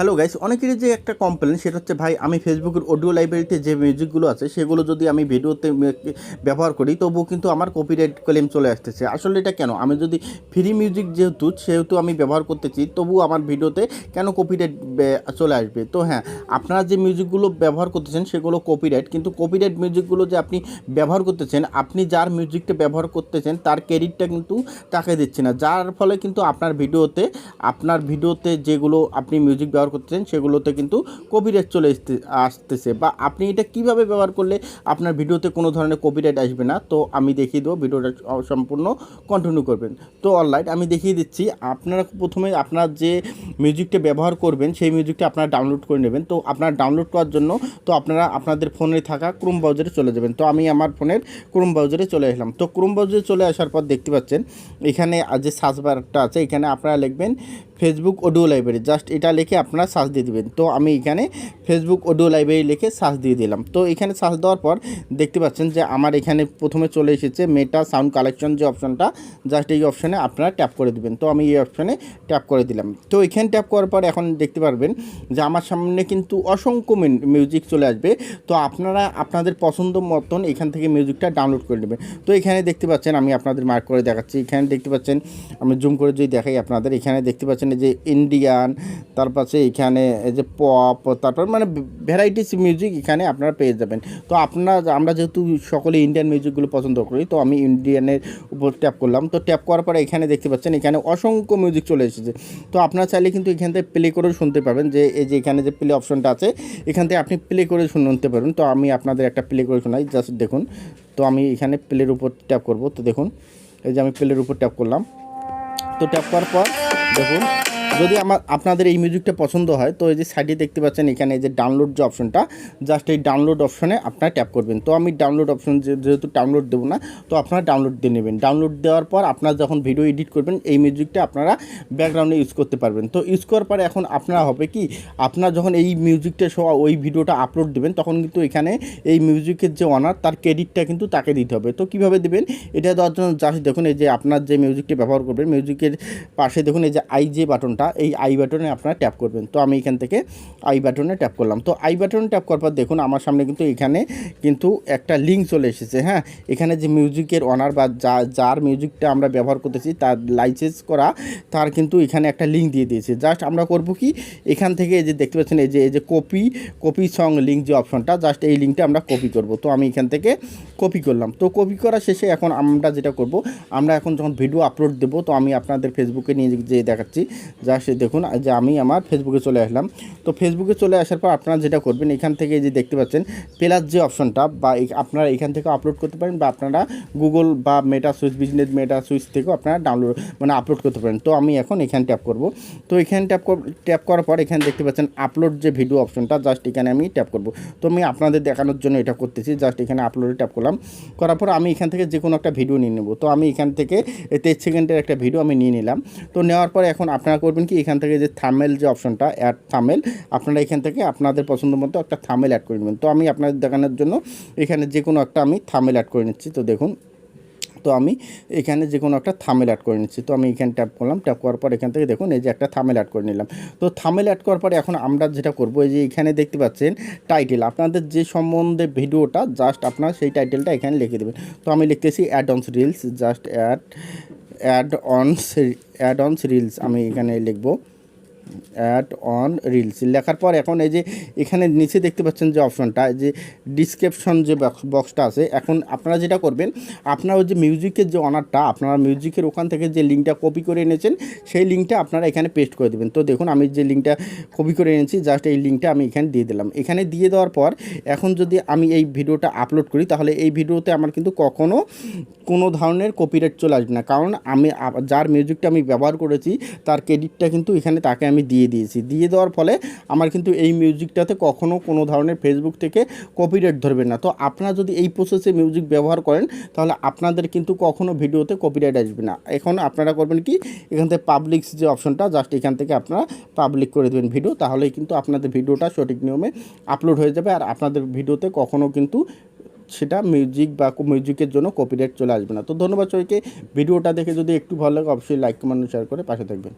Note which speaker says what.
Speaker 1: Hello guys অনেকেরই যে একটা কমপ্লেন সেটা হচ্ছে, ভাই, আমি ফেসবুকের অডিও লাইব্রেরিতে যে মিউজিকগুলো আছে, সেগুলো যদি আমি ভিডিওতে ব্যবহার করি, তবুও কিন্তু আমার কপিরাইট ক্লেম চলে আসতেছে। আসলে এটা কেন? আমি যদি ফ্রি মিউজিক যেহেতু, সেহেতু আমি ব্যবহার করতেছি, তবুও আমার ভিডিওতে কেন কপিরাইট চলে আসবে? তো হ্যাঁ আপনারা যে মিউজিকগুলো ব্যবহার করতেছেন, সেগুলো কপিরাইট কিন্তু কপিরাইট মিউজিকগুলো যে আপনি ব্যবহার করতেছেন, আপনি যার মিউজিকটা ব্যবহার করতেছেন, তার ক্রেডিটটা কিন্তু তাকে দিচ্ছে না। যার ফলে কিন্তু আপনার ভিডিওতে আপনার ভিডিওতে যেগুলো আপনি মিউজিক ব্যবহার করতেছেন, সেগুলোতে কিন্তু কপিরাইট চলে আসতে- আসতেছে। বা আপনি এটা কীভাবে ব্যবহার করলে আপনার ভিডিওতে কোনো ধরনের কপিরাইট আসবে না, তো আমি দেখিয়ে দেবো, ভিডিওটা সম্পূর্ণ কন্টিনিউ করবেন। তো অনলাইন আমি দেখিয়ে দিচ্ছি, আপনারা প্রথমে আপনার যে মিউজিকটা ব্যবহার করবেন, সেই মিউজিকটা আপনারা ডাউনলোড করে নেবেন। তো আপনারা ডাউনলোড করার জন্য, তো আপনারা আপনাদের ফোনে থাকা ক্রোম ব্রাউজারে চলে যাবেন। তো আমি আমার ফোনের ক্রোম ব্রাউজারে চলে আসলাম। তো ক্রোম ব্রাউজারে চলে আসার পর দেখতে পাচ্ছেন, এখানে যে সার্চ বারটা আছে, এখানে আপনারা লিখবেন ফেসবুক অডিও লাইব্রেরি জাস্ট এটা লিখে আপনারা সার্চ দিয়ে দিবেন। তো আমি এখানে ফেসবুক অডিও লাইব্রেরি লিখে সার্চ দিয়ে দিলাম। তো এখানে সার্চ দেওয়ার পর দেখতে পাচ্ছেন যে আমার এখানে প্রথমে চলে এসেছে মেটা সাউন্ড কালেকশন যে অপশনটা জাস্ট এই অপশনে আপনারা ট্যাপ করে দিবেন। তো আমি এই অপশনে ট্যাপ করে দিলাম। তো এখানে ট্যাপ করার পর এখন দেখতে পারবেন যে আমার সামনে কিন্তু অসংখ্য মিউজিক চলে আসবে। তো আপনারা, আপনাদের পছন্দ মতন এখান থেকে মিউজিকটা ডাউনলোড করে নেবেন। তো এখানে দেখতে পাচ্ছেন আমি আপনাদের মার্ক করে দেখাচ্ছি। এখানে দেখতে পাচ্ছেন, আমি জুম করে যদি দেখাই আপনাদের, এখানে দেখতে পাচ্ছেন এই যে ইন্ডিয়ান তারপর আছে এখানে যে পপ তারপর মানে ভ্যারাইটিস মিউজিক এখানে আপনারা পেয়ে যাবেন। তো আপনারা, আমরা যেহেতু সকলে ইন্ডিয়ান মিউজিকগুলো পছন্দ করি, তো আমি ইন্ডিয়ানের উপর ট্যাপ করলাম। তো ট্যাপ করার পরে এখানে দেখতে পাচ্ছেন, এখানে অসংখ্য মিউজিক চলে এসেছে। তো আপনারা চাইলে কিন্তু এখান থেকে প্লে করেও শুনতে পারবেন যে, এই যে এখানে যে প্লে অপশনটা আছে, এখান থেকে আপনি প্লে করে শুনতে পারবেন। তো আমি আপনাদের একটা প্লে করে শোনাই জাস্ট দেখুন। তো আমি এখানে প্লের উপর ট্যাপ করব। তো দেখুন, এই যে আমি প্লের উপর ট্যাপ করলাম। তো ট্যাপ করার পর, দেখুন। যদি আমার, আপনাদের এই মিউজিকটা পছন্দ হয়, তো এই যে সাইডে দেখতে পাচ্ছেন, এখানে যে ডাউনলোড যে অপশনটা জাস্ট এই ডাউনলোড অপশনে আপনারা ট্যাপ করবেন। তো আমি ডাউনলোড অপশন যেহেতু ডাউনলোড দেবো না, তো আপনারা ডাউনলোড দিয়ে নেবেন। ডাউনলোড দেওয়ার পর আপনারা যখন ভিডিও এডিট করবেন, এই মিউজিকটা আপনারা ব্যাকগ্রাউন্ডে ইউজ করতে পারবেন। তো ইউজ করার পরে এখন আপনারা হবে কি, আপনারা যখন এই মিউজিকটা সহ ওই ভিডিওটা আপলোড দেবেন, তখন কিন্তু এখানে এই মিউজিকের যে অনার তার ক্রেডিটটা কিন্তু তাকে দিতে হবে। তো কীভাবে দেবেন? এটা দেওয়ার জন্য জাস্ট দেখুন, এই যে আপনার যে মিউজিকটা ব্যবহার করবেন মিউজিকের পাশে দেখুন, এই যে আই যে বাটনটা এই আই বাটনে আপনারা ট্যাপ করবেন। তো আমি এখান থেকে আই বাটনে ট্যাপ করলাম। তো আই বাটনে ট্যাপ করার পর দেখুন, আমার সামনে কিন্তু এখানে কিন্তু একটা লিঙ্ক চলে এসেছে হ্যাঁ? এখানে যে মিউজিকের অনার বা যা, যার মিউজিকটা আমরা ব্যবহার করতেছি, তার লাইসেন্স করা, তার কিন্তু এখানে একটা লিঙ্ক দিয়ে দিয়েছে। জাস্ট আমরা করব কি? এখান থেকে এই যে দেখতে পাচ্ছেন, এই যে এই যে কপি কপি সং লিঙ্ক যে অপশনটা জাস্ট এই লিঙ্কটা আমরা কপি করব। তো আমি এখান থেকে কপি করলাম। তো কপি করা শেষে এখন আমরা যেটা করব, আমরা এখন যখন ভিডিও আপলোড দেবো, তো আমি আপনাদের ফেসবুকে নিয়ে যেয়ে দেখাচ্ছি জাস্ট দেখুন যে আমি আমার ফেসবুকে চলে আসলাম। তো ফেসবুকে চলে আসার পর আপনারা যেটা করবেন, এখান থেকে যে দেখতে পাচ্ছেন প্লাস যে অপশনটা বা আপনারা এখান থেকে আপলোড করতে পারেন বা আপনারা গুগল বা Meta switch business Meta switch থেকেও আপনারা ডাউনলোড মানে আপলোড করতে পারেন। তো আমি এখন এখানে ট্যাপ করব। তো এখানে ট্যাপ ট্যাপ করার পর এখানে দেখতে পাচ্ছেন আপলোড যে ভিডিও অপশনটা জাস্ট এখানে আমি ট্যাপ করব। তো আমি আপনাদের দেখানোর জন্য এটা করতেছি জাস্ট এখানে আপলোডে ট্যাপ করলাম। করার পর আমি এখান থেকে যে কোনো একটা ভিডিও নিয়ে নেব। তো আমি এখান থেকে তেইশ সেকেন্ডের একটা ভিডিও আমি নিয়ে নিলাম। তো নেওয়ার পর এখন আপনারা করবেন কি? এখান থেকে যে থামেল যে অপশনটা অ্যাড থামেল, আপনারা এখান থেকে আপনাদের পছন্দ মতো একটা থামেল অ্যাড করে নেবেন। তো আমি আপনাদের দেখানোর জন্য এখানে যে কোনো একটা আমি থামেল অ্যাড করে নিচ্ছি। তো দেখুন, তো আমি এখানে যে কোনো একটা থামেল অ্যাড করে নিচ্ছি। তো আমি এখানে ট্যাপ করলাম। ট্যাপ করার পর এখান থেকে দেখুন, এই যে একটা থামেল অ্যাড করে নিলাম। তো থামেল অ্যাড করার পরে এখন আমরা যেটা করব, এই যে এখানে দেখতে পাচ্ছেন টাইটেল আপনাদের যে সম্বন্ধে ভিডিওটা জাস্ট আপনার সেই টাইটেলটা এখানে লিখে দেবেন। তো আমি লিখতেছি add reels just add add ons add ons reels আমি এখানে লিখব। Add on reels. লেখার পর এখন এই যে এখানে নিচে দেখতে পাচ্ছেন যে অপশনটা যে ডিসক্রিপশন যে বক্সটা আছে, এখন আপনারা যেটা করবেন, আপনারা ওই যে মিউজিকের যে অনারটা, আপনারা মিউজিকের ওখান থেকে যে লিঙ্কটা কপি করে এনেছেন, সেই লিঙ্কটা আপনারা এখানে পেস্ট করে দেবেন। তো দেখুন, আমি যে লিঙ্কটা কপি করে এনেছি জাস্ট এই লিঙ্কটা আমি এখানে দিয়ে দিলাম। এখানে দিয়ে দেওয়ার পর, এখন যদি আমি এই ভিডিওটা আপলোড করি, তাহলে এই ভিডিওতে আমার কিন্তু কখনো কোনো ধরনের কপিরাইট চলে আসবে না। কারণ আমি যার মিউজিকটা আমি ব্যবহার করেছি, তার ক্রেডিটটা কিন্তু এখানে তাকে আমি দিয়ে দিয়েছি। দিয়ে দেওয়ার ফলে আমার কিন্তু এই মিউজিকটাতে কখনও কোনো ধরনের ফেসবুক থেকে কপিরাইট ধরবে না। তো আপনারা যদি এই প্রসেসে মিউজিক ব্যবহার করেন, তাহলে আপনাদের কিন্তু কখনও ভিডিওতে কপিরাইট আসবে না। এখন আপনারা করবেন কি, এখান থেকে পাবলিক যে অপশনটা জাস্ট এখান থেকে আপনারা পাবলিক করে দেবেন ভিডিও তাহলেই কিন্তু আপনাদের ভিডিওটা সঠিক নিয়মে আপলোড হয়ে যাবে। আর আপনাদের ভিডিওতে কখনও কিন্তু সেটা মিউজিক বা মিউজিকের জন্য কপিরাইট চলে আসবে না। তো ধন্যবাদ সবাইকে। ভিডিওটা দেখে যদি একটু ভালো লাগে, অবশ্যই লাইক কমেন্ট শেয়ার করে পাশে থাকবেন।